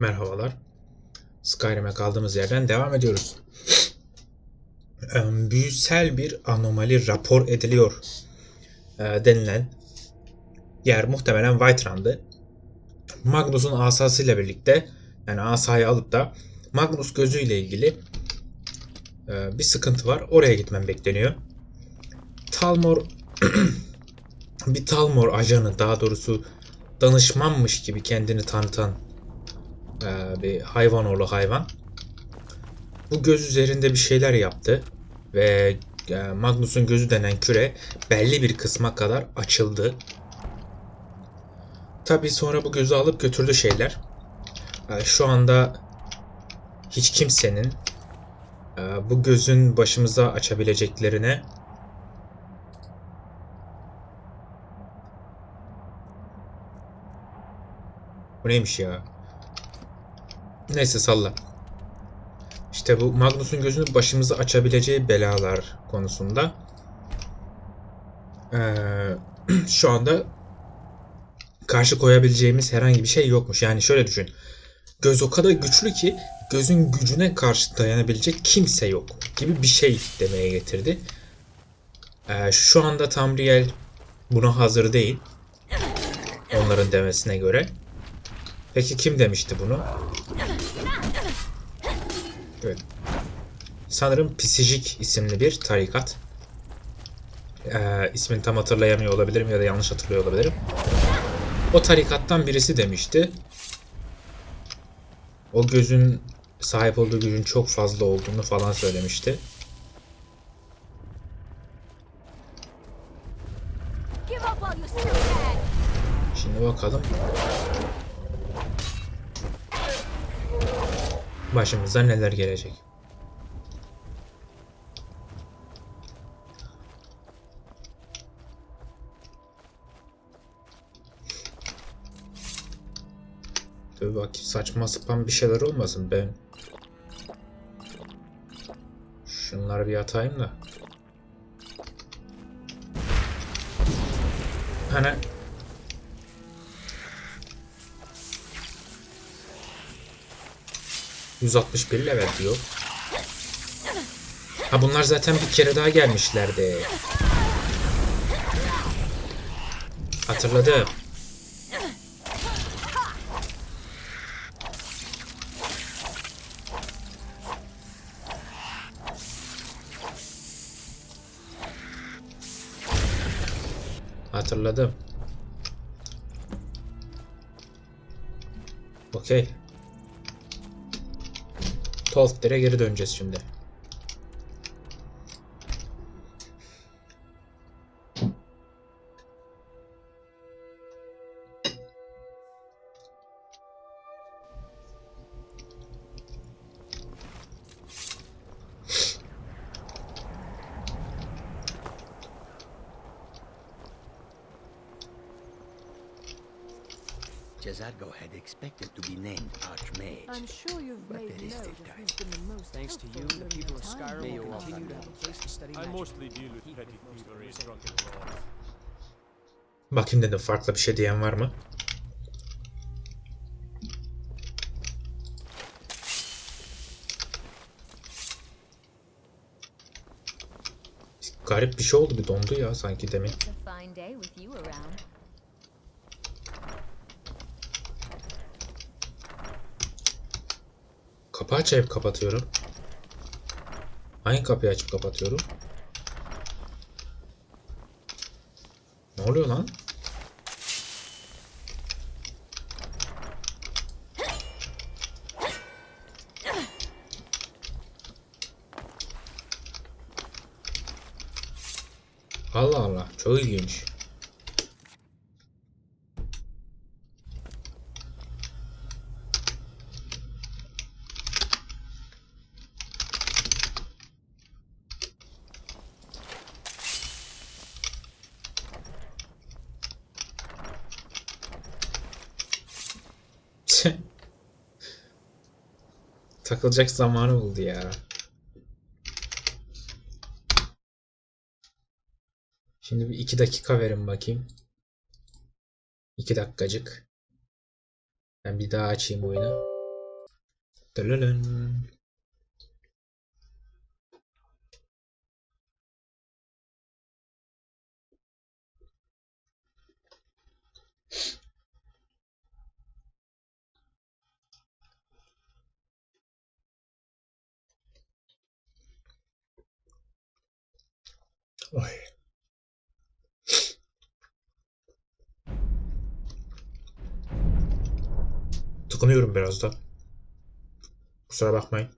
Merhabalar. Skyrim'e kaldığımız yerden devam ediyoruz. Büyüsel bir anomali rapor ediliyor e, denilen yer muhtemelen Whiterun'dı. Magnus'un asasıyla birlikte yani asayı alıp da Magnus gözüyle ilgili e, bir sıkıntı var. Oraya gitmem bekleniyor. Talmor bir Talmor ajanı daha doğrusu danışmanmış gibi kendini tanıtan e, bir hayvan oğlu hayvan. Bu göz üzerinde bir şeyler yaptı ve e, Magnus'un gözü denen küre belli bir kısma kadar açıldı. Tabi sonra bu gözü alıp götürdü şeyler. E, Şu anda hiç kimsenin e, bu gözün başımıza açabileceklerine Bu neymiş ya? Neyse salla. İşte bu Magnus'un gözünü başımızı açabileceği belalar konusunda ee, şu anda karşı koyabileceğimiz herhangi bir şey yokmuş. Yani şöyle düşün. Göz o kadar güçlü ki gözün gücüne karşı dayanabilecek kimse yok gibi bir şey demeye getirdi. Ee, şu anda Tamriel buna hazır değil. Onların demesine göre. Peki kim demişti bunu? Evet. Sanırım Pisijik isimli bir tarikat. Ee, ismini tam hatırlayamıyor olabilirim ya da yanlış hatırlıyor olabilirim. O tarikattan birisi demişti. O gözün sahip olduğu gücün çok fazla olduğunu falan söylemişti. Şimdi bakalım. Başımıza neler gelecek. Dur bakayım saçma sapan bir şeyler olmasın ben. Şunları bir atayım da. Hani 161 level diyor. Ha bunlar zaten bir kere daha gelmişlerdi. Hatırladım. Hatırladım. Okey. Tolfder'e geri döneceğiz şimdi. Expected to be named Archmage. I'm sure you've But made there is note still time. who's been the most Thanks to you, the people of Skyrim will continue to have a place to study I mostly deal with petty with most thievery drunken brawls. Bakayım dedim farklı bir şey diyen var mı? Garip bir şey oldu bir dondu ya sanki demin. Açıp kapatıyorum. Hangi kapıyı açıp kapatıyorum? Ne oluyor lan? Allah Allah çok ilginç. Takılacak zamanı buldu ya. Şimdi bir iki dakika verin bakayım. İki dakikacık. Ben bir daha açayım oyunu. Dölölön. Oy. Tıkınıyorum biraz da. Kusura bakmayın.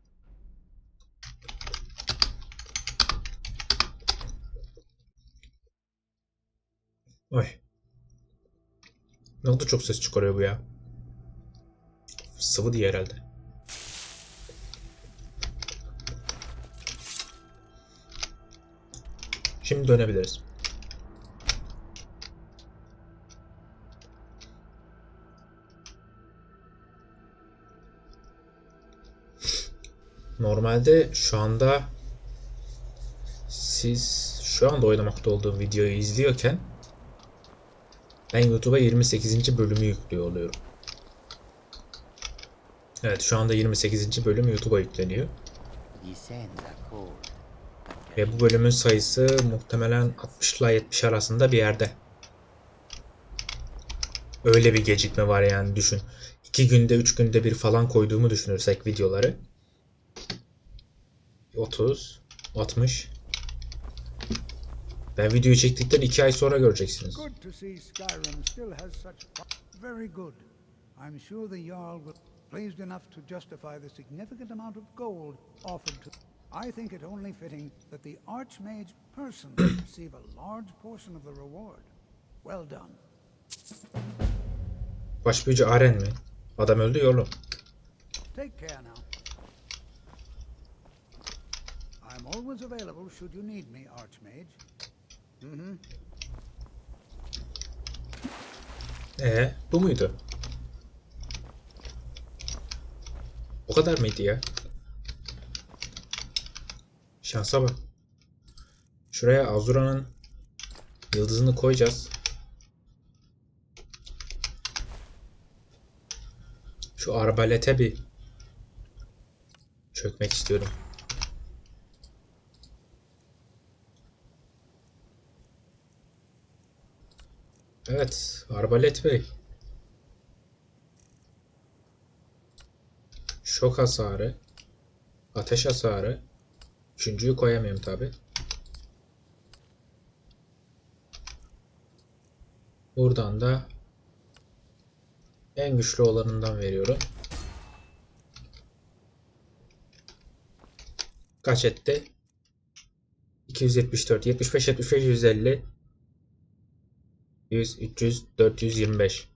Oy. Ne oldu çok ses çıkarıyor bu ya? Sıvı diye herhalde. Şimdi dönebiliriz. Normalde şu anda siz şu anda oynamakta olduğum videoyu izliyorken ben YouTube'a 28. bölümü yüklüyor oluyorum. Evet şu anda 28. bölüm YouTube'a yükleniyor. Ve bu bölümün sayısı muhtemelen 60 ile 70 arasında bir yerde. Öyle bir gecikme var yani düşün. 2 günde 3 günde bir falan koyduğumu düşünürsek videoları. 30, 60. Ben videoyu çektikten 2 ay sonra göreceksiniz. Pleased enough to justify the significant amount of gold offered to. I think it only fitting that the Archmage personally receive a large portion of the reward. Well done. Başbüyücü Aren mi? Adam öldü ya oğlum. Take care now. I'm always available should you need me, Archmage. Mm-hmm. Ee, bu muydu? O kadar mıydı ya? Şansa bak. Şuraya Azura'nın yıldızını koyacağız. Şu arbalete bir çökmek istiyorum. Evet, Arbalet Bey. Şok hasarı, ateş hasarı. Üçüncüyü koyamıyorum tabi. Buradan da en güçlü olanından veriyorum. Kaç etti? 274, 75, 75, 150, 100, 300, 425.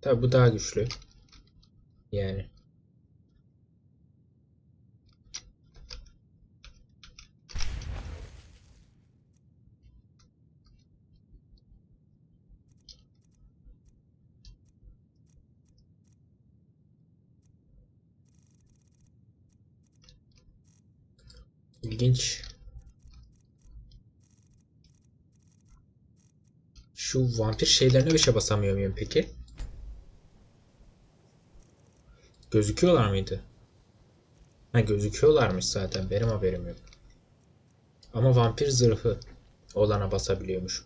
Tabi bu daha güçlü. Yani. İlginç. Şu vampir şeylerine bir şey basamıyor muyum peki? Gözüküyorlar mıydı? Ha gözüküyorlarmış zaten. Benim haberim yok. Ama vampir zırhı olana basabiliyormuş.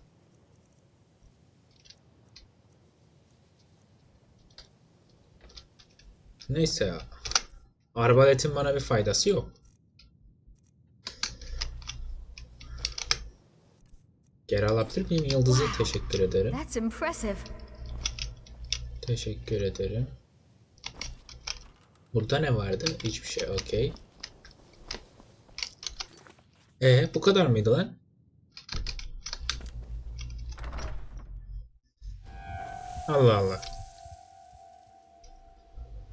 Neyse ya. Arbaletin bana bir faydası yok. Geri alabilir miyim yıldızı? Teşekkür ederim. Teşekkür ederim. Burada ne vardı? Hiçbir şey. Okey. E bu kadar mıydı lan? Allah Allah.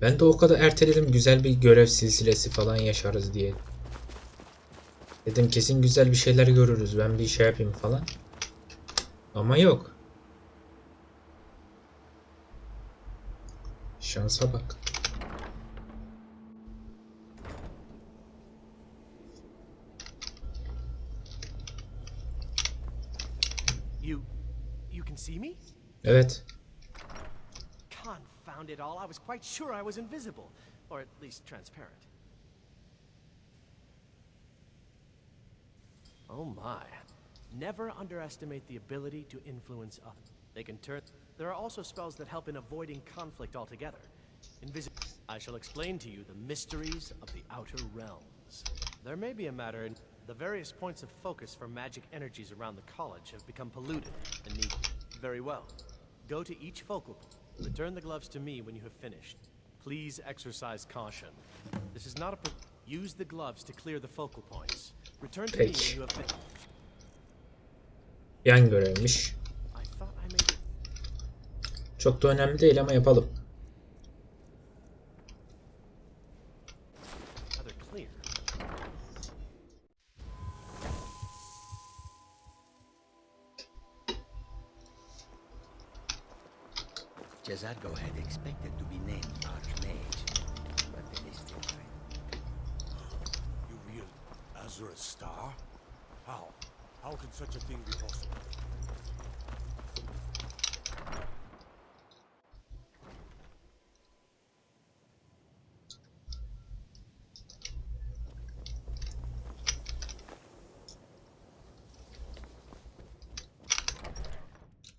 Ben de o kadar erteledim güzel bir görev silsilesi falan yaşarız diye. Dedim kesin güzel bir şeyler görürüz. Ben bir şey yapayım falan. Ama yok. Şansa bak. See me? Evet. Confound it all, I was quite sure I was invisible. Or at least transparent. Oh my. Never underestimate the ability to influence others. They can turn. There are also spells that help in avoiding conflict altogether. Invisi- I shall explain to you the mysteries of the Outer Realms. There may be a matter in. The various points of focus for magic energies around the college have become polluted and need. Very well. Go to each focal point. Return the gloves to me when you have finished. Please exercise caution. This is not a. Pro- Use the gloves to clear the focal points. Return to me when you have finished. Yan görevmiş. I thought I made it. Çok da önemli değil ama yapalım.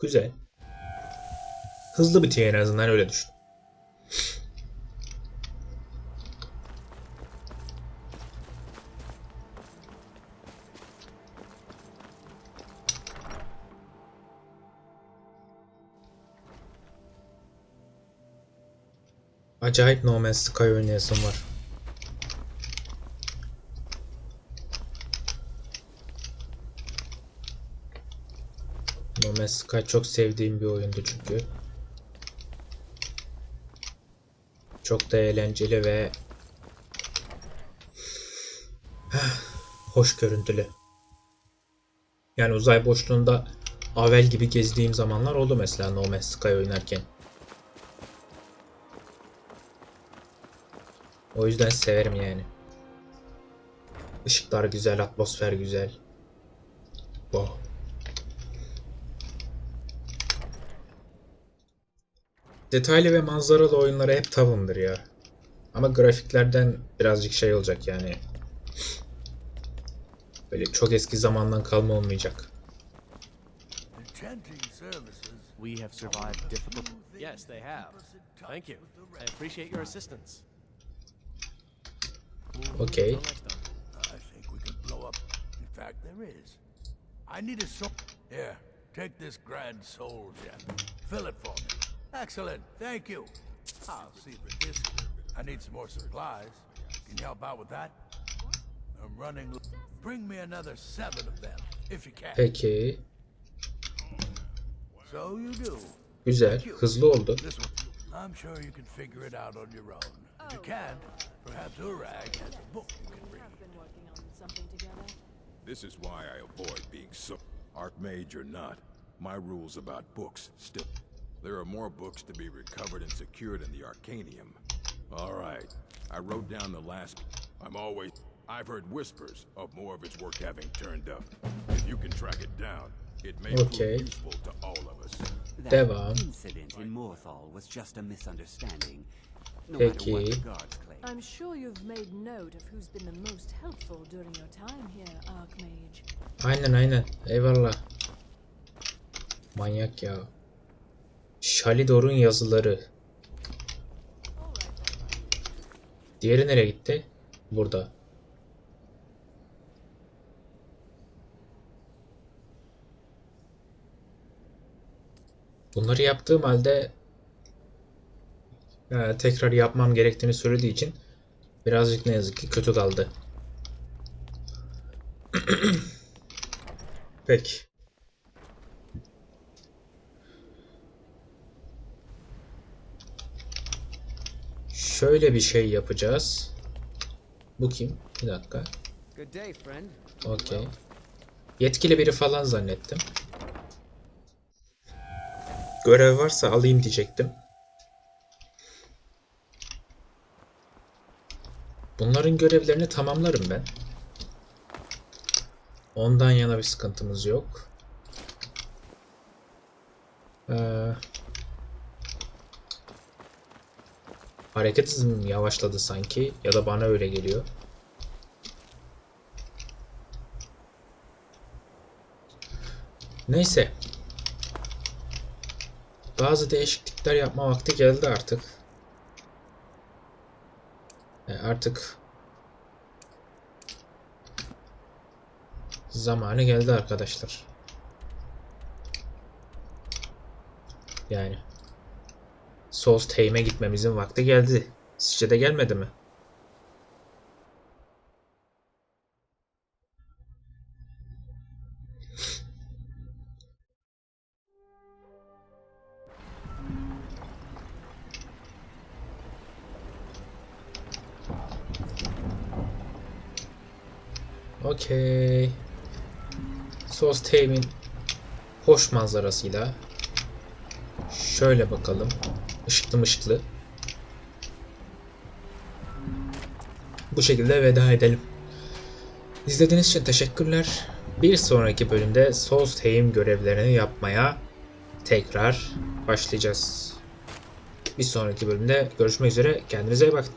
Güzel. Hızlı bitiyor en azından öyle düşün. Acayip No Man's Sky oynayasım var. Man's Sky çok sevdiğim bir oyundu çünkü. Çok da eğlenceli ve hoş görüntülü. Yani uzay boşluğunda Avel gibi gezdiğim zamanlar oldu mesela No Man's Sky oynarken. O yüzden severim yani. Işıklar güzel, atmosfer güzel. Wow. Detaylı ve manzaralı oyunlara hep tavımdır ya. Ama grafiklerden birazcık şey olacak yani. Böyle çok eski zamandan kalma olmayacak. We have survived difficult. Yes, they have. Thank you. I appreciate your assistance. Okay. I think we could blow up. In fact, there is. I need a soul. Here, take this grand soul gem. Fill it for me. Excellent. Thank you. I'll see if this. I need some more supplies. Can you help out with that? I'm running. Bring me another seven of them, if you can. Peki. So you do. Güzel. Hızlı oldu. This. I'm sure you can figure it out on your own. If you can't, perhaps Urag has a book you can read. been working on something together. This is why I avoid being so Archmage or not. My rules about books still. There are more books to be recovered and secured in the Arcanium. All right. I wrote down the last. I'm always. I've heard whispers of more of its work having turned up. If you can track it down, it may Okay. prove useful to all of us. That Devam. incident in Morthal was just a misunderstanding. No matter what Peki. the guards claim. I'm sure you've made note of who's been the most helpful during your time here, Archmage. Aynen aynen. Eyvallah. Manyak ya. Shalidor'un yazıları. Diğeri nereye gitti? Burada. Bunları yaptığım halde e, tekrar yapmam gerektiğini söylediği için birazcık ne yazık ki kötü kaldı. Peki. Şöyle bir şey yapacağız. Bu kim? Bir dakika. Okey. Yetkili biri falan zannettim. Görev varsa alayım diyecektim. Bunların görevlerini tamamlarım ben. Ondan yana bir sıkıntımız yok. Ee, Hareket hızım yavaşladı sanki ya da bana öyle geliyor. Neyse. Bazı değişiklikler yapma vakti geldi artık. E, artık zamanı geldi arkadaşlar. Yani Solstheim'e gitmemizin vakti geldi. Sizce de gelmedi mi? Okey. Solstheim'in hoş manzarasıyla şöyle bakalım. Işıklı mışıklı. Bu şekilde veda edelim. İzlediğiniz için teşekkürler. Bir sonraki bölümde Solstheim görevlerini yapmaya tekrar başlayacağız. Bir sonraki bölümde görüşmek üzere. Kendinize iyi bakın.